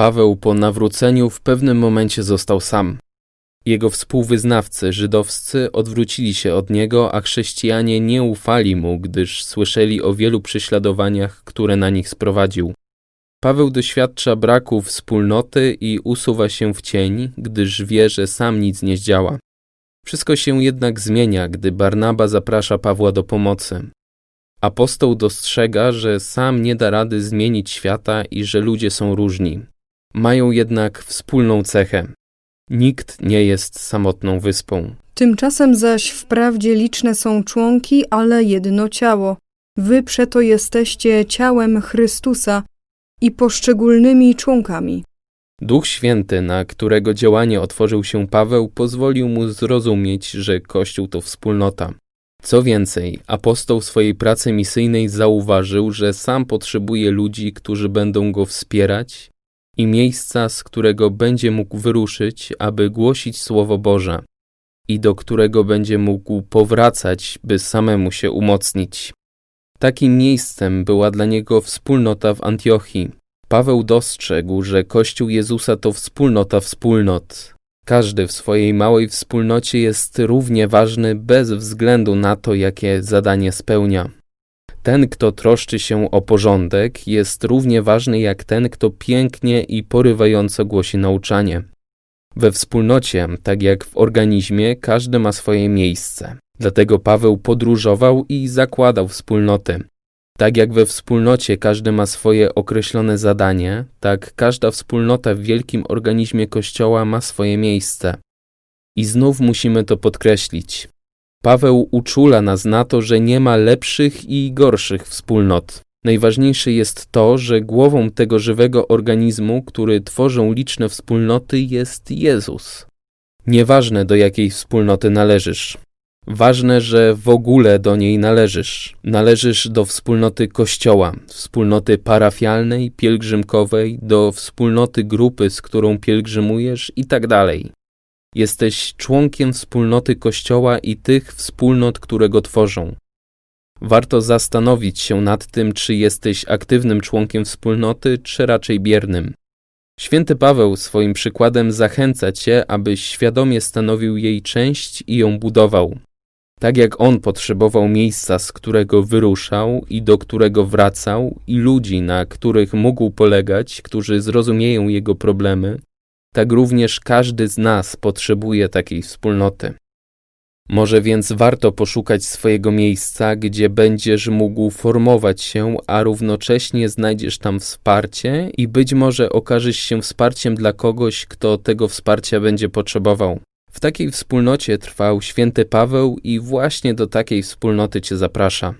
Paweł po nawróceniu w pewnym momencie został sam. Jego współwyznawcy żydowscy odwrócili się od niego, a chrześcijanie nie ufali mu, gdyż słyszeli o wielu prześladowaniach, które na nich sprowadził. Paweł doświadcza braku wspólnoty i usuwa się w cień, gdyż wie, że sam nic nie zdziała. Wszystko się jednak zmienia, gdy Barnaba zaprasza Pawła do pomocy. Apostoł dostrzega, że sam nie da rady zmienić świata i że ludzie są różni. Mają jednak wspólną cechę. Nikt nie jest samotną wyspą. Tymczasem zaś wprawdzie liczne są członki, ale jedno ciało. Wy przeto jesteście ciałem Chrystusa i poszczególnymi członkami. Duch Święty, na którego działanie otworzył się Paweł, pozwolił mu zrozumieć, że Kościół to wspólnota. Co więcej, apostoł w swojej pracy misyjnej zauważył, że sam potrzebuje ludzi, którzy będą go wspierać i miejsca, z którego będzie mógł wyruszyć, aby głosić Słowo Boże i do którego będzie mógł powracać, by samemu się umocnić. Takim miejscem była dla niego wspólnota w Antiochii. Paweł dostrzegł, że Kościół Jezusa to wspólnota wspólnot. Każdy w swojej małej wspólnocie jest równie ważny bez względu na to, jakie zadanie spełnia. Ten, kto troszczy się o porządek, jest równie ważny jak ten, kto pięknie i porywająco głosi nauczanie. We wspólnocie, tak jak w organizmie, każdy ma swoje miejsce. Dlatego Paweł podróżował i zakładał wspólnoty. Tak jak we wspólnocie każdy ma swoje określone zadanie, tak każda wspólnota w wielkim organizmie Kościoła ma swoje miejsce. I znów musimy to podkreślić. Paweł uczula nas na to, że nie ma lepszych i gorszych wspólnot. Najważniejsze jest to, że głową tego żywego organizmu, który tworzą liczne wspólnoty, jest Jezus. Nieważne do jakiej wspólnoty należysz. Ważne, że w ogóle do niej należysz. Należysz do wspólnoty kościoła, wspólnoty parafialnej, pielgrzymkowej, do wspólnoty grupy, z którą pielgrzymujesz i tak dalej. Jesteś członkiem wspólnoty kościoła i tych wspólnot, które go tworzą. Warto zastanowić się nad tym, czy jesteś aktywnym członkiem wspólnoty, czy raczej biernym. Święty Paweł swoim przykładem zachęca cię, abyś świadomie stanowił jej część i ją budował. Tak jak on potrzebował miejsca, z którego wyruszał i do którego wracał, i ludzi, na których mógł polegać, którzy zrozumieją jego problemy, tak również każdy z nas potrzebuje takiej wspólnoty. Może więc warto poszukać swojego miejsca, gdzie będziesz mógł formować się, a równocześnie znajdziesz tam wsparcie i być może okażesz się wsparciem dla kogoś, kto tego wsparcia będzie potrzebował. W takiej wspólnocie trwał święty Paweł i właśnie do takiej wspólnoty cię zaprasza.